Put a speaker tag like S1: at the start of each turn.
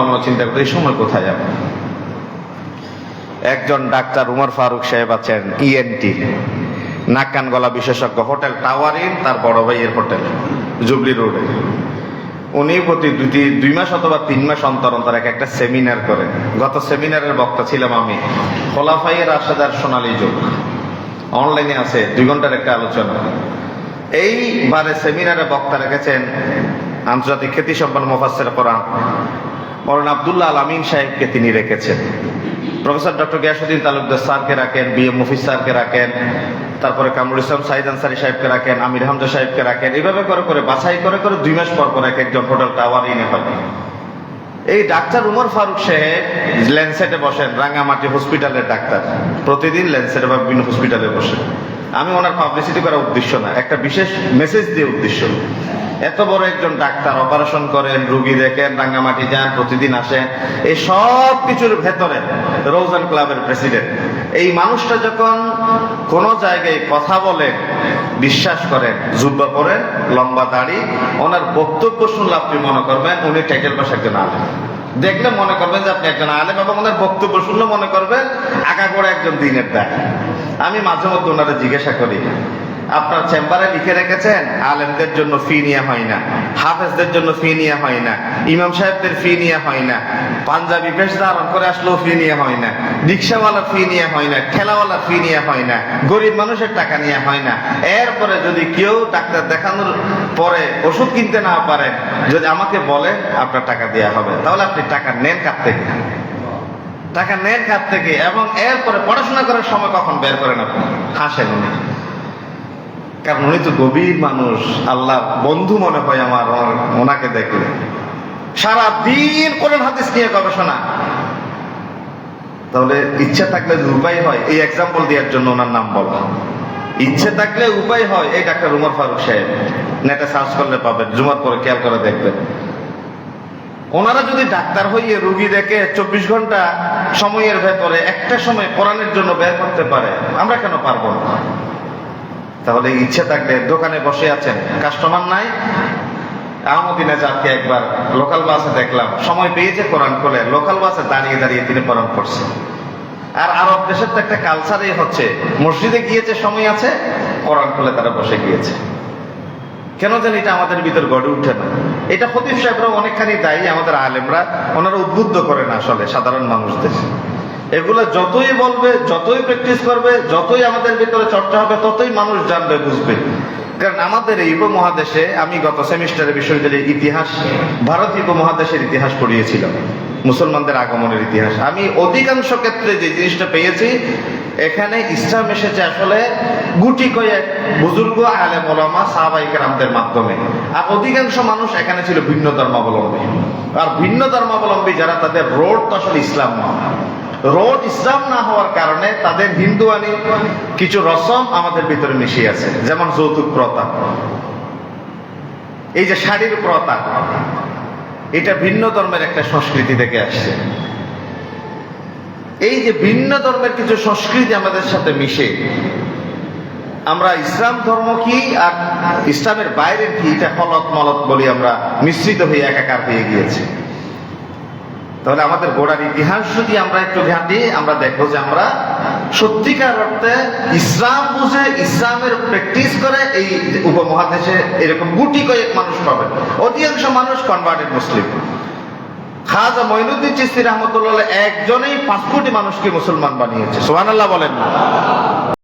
S1: আমরা চিন্তা করি সময় কোথায় যাবে? একজন ডাক্তার উমর ফারুক সাহেব আছেন ইএনটি নাক কান গলা বিশেষজ্ঞ, হোটেল টাওয়ার ইন তার বড় ভাইয়ের হোটেল, জুবলি রোডে। উনি প্রতি দুটি দুই মাস অথবা তিন মাস অন্তর অন্তর এক একটা সেমিনার করেন। গত সেমিনারের বক্তা ছিলাম আমি খোলাফাইয়ের আসাদার সোনালী যুগ অনলাইনে আছে, দুই ঘণ্টার একটা আলোচনা। এইবারে সেমিনারে বক্তা রেখেছেন আন্তর্জাতিক খ্যাতি সম্পন্ন মোফাসের কোরআন। মৌলানা আবদুল্লাহ আল আমিন সাহেবকে তিনি রেখেছেন। প্রফেসর ডক্টর গিয়াসুদ্দিন তালুকদার স্যারকে রাখেন বি এম মুফিস স্যারকে রাখেন, তারপরে কামরুল ইসলাম সাইদ আনসারি সাহেবকে রাখেন, আমির হামজা সাহেবকে রাখেন এইভাবে করে করে, বাছাই করে করে দুই মাস পর পর এক একজন হোটেল টাওয়ার ইনে হয় এই ডাক্তার উমর ফারুক সাহেব ল্যান্সেটে বসেন, রাঙ্গামাটি হসপিটালের ডাক্তার। প্রতিদিন ল্যান্সেটে বা বিভিন্ন হসপিটালে বসেন। আমি ওনার পাবলিসিটি করার উদ্দেশ্য না, একটা বিশেষ মেসেজ দিয়ে উদ্দেশ্য। এত বড় একজন ডাক্তার অপারেশন করেন, রুগী দেখেন রাঙ্গামাটি যান, প্রতিদিন আসেন, এই সব কিছুর ভেতরে রোজান ক্লাবের প্রেসিডেন্ট এই মানুষটা যখন কোন জায়গায় কথা বলে, বিশ্বাস করেন, জুব্বা পরেন, লম্বা দাড়ি, ওনার বক্তব্য শুনলে আপনি মনে করবেন উনি টাইটেল পাশে একজন আলেম। দেখলে মনে করবেন যে আপনি একজন আলেম এবং ওনার বক্তব্য শুনলে মনে করবেন আঁকা করে একজন দিনের দেখ আমি মাঝে মধ্যে ওনারা জিজ্ঞাসা করি আপনার চেম্বারে লিখে রেখেছেন, আলেমদের জন্য ফি নেওয়া হয় না, হাফেজদের জন্য ফি নেওয়া হয় না, ইমাম সাহেবদের ফি নেওয়া হয় না, পাঞ্জাবি বেশ ধারণ করে আসলেও ফি নেওয়া হয় না রিক্সাওয়ালা ফি নেওয়া হয় না ঠেলাওয়ালা ফি নেওয়া হয় না, গরিব মানুষের টাকা নেওয়া হয় না। এরপরে যদি কেউ ডাক্তার দেখানোর পরে ওষুধ কিনতে না পারে, যদি আমাকে বলে আপনার টাকা দেওয়া হবে, তাহলে আপনি টাকা নেন কার থেকে? টাকা নেন কার থেকে? এবং এরপরে পড়াশোনা করার সময় কখন বের করেন আপনি? হাসেন উনি। কারণ উনি তো গভীর মানুষ। আল্লাহ বন্ধু মনে হয় আমার ওনাকে দেখলে। সারা দিন কোরআন হাদিস নিয়ে গবেষণা। তাহলে ইচ্ছা থাকলে উপায় হয়, এই এক্সাম্পল দেওয়ার জন্য ওনার নাম বলা। ইচ্ছে থাকলে উপায় হয়, এই ডাক্তার উমর ফারুক সাহেব। নেটে সার্চ করলে পাবেন, জুমার পরে খেয়াল করে দেখবেন। ওনারা যদি ডাক্তার হইয়ে রুগী দেখে চব্বিশ ঘণ্টা সময়ের ভেতরে একটা সময় কোরআনের জন্য বের করতে পারে, আমরা কেন পারব না? তাহলে ইচ্ছে থাকলে দোকানে বসে আছেন। কাস্টমার নাই। আহমদিনে যাকে একবার লোকাল বাসে দেখলাম, সময় পেয়েছে কোরআন খুলে। লোকাল বাসে দাঁড়িয়ে দাঁড়িয়ে তিনি কোরআন করছেন। আর আরব দেশের তো একটা কালচারই হচ্ছে, মসজিদে গিয়েছে, সময় আছে, কোরআন খুলে তারা বসে গিয়েছে। কেন জানি এটা আমাদের ভিতর গড়ে উঠে না। এটা খতিব সাহেবরা অনেকখানি দায়ী, আমাদের আলেমরা, ওনারা উদ্বুদ্ধ করে না আসলে সাধারণ মানুষদের। এগুলো যতই বলবে, যতই প্র্যাকটিস করবে, যতই আমাদের ভিতরে চর্চা হবে, ততই মানুষ জানবে, বুঝবে। কারণ আমাদের এই উপমহাদেশে, আমি গত সেমিস্টারে বিশ্ববিদ্যালয়ের ইতিহাস ভারতীয় উপমহাদেশের ইতিহাস পড়িয়েছিলাম মুসলমানদের আগমনের ইতিহাস। আমি অধিকাংশ ক্ষেত্রে যে জিনিসটা পেয়েছি, এখানে ইসলাম এসেছে আসলে গুটি কয়েক বুজুর্গ, আলেম, ওলামা সাহাবাইকার মাধ্যমে। আর অধিকাংশ মানুষ এখানে ছিল ভিন্ন ধর্মাবলম্বী। আর ভিন্ন ধর্মাবলম্বী যারা, তাদের রোড তো আসলে ইসলাম নয়। রোড ইসলাম না হওয়ার কারণে তাদের হিন্দুয়ানি কিছু রসম আমাদের ভিতরে মিশিয়ে আছে, যেমন যৌতুক প্রথা। এই যে শাড়ির প্রথা, এটা ভিন্ন ধর্মের একটা সংস্কৃতি থেকে আসছে। এই যে ভিন্ন ধর্মের কিছু সংস্কৃতি আমাদের সাথে মিশে, আমরা ইসলাম ধর্ম কি আর ইসলামের বাইরের কি, এটা ফলত মলত বলি আমরা, মিশ্রিত হয়ে একাকার হয়ে গিয়েছে। তাহলে আমাদের গোড়ার ইতিহাস যদি আমরা একটু ঘাঁটি, আমরা দেখব যে আমরা সত্যিকার অর্থে ইসলাম বুঝে, ইসলামের প্র্যাকটিস করে এই উপমহাদেশে এরকম গুটি কয়েক মানুষ পাবে অধিকাংশ মানুষ কনভার্টেড মুসলিম খাজা মঈনুদ্দিন চিস্তি রহমতুল্লাহ একজনেই পাঁচ কোটি মানুষকে মুসলমান বানিয়েছে। সোহান আল্লাহ বলেন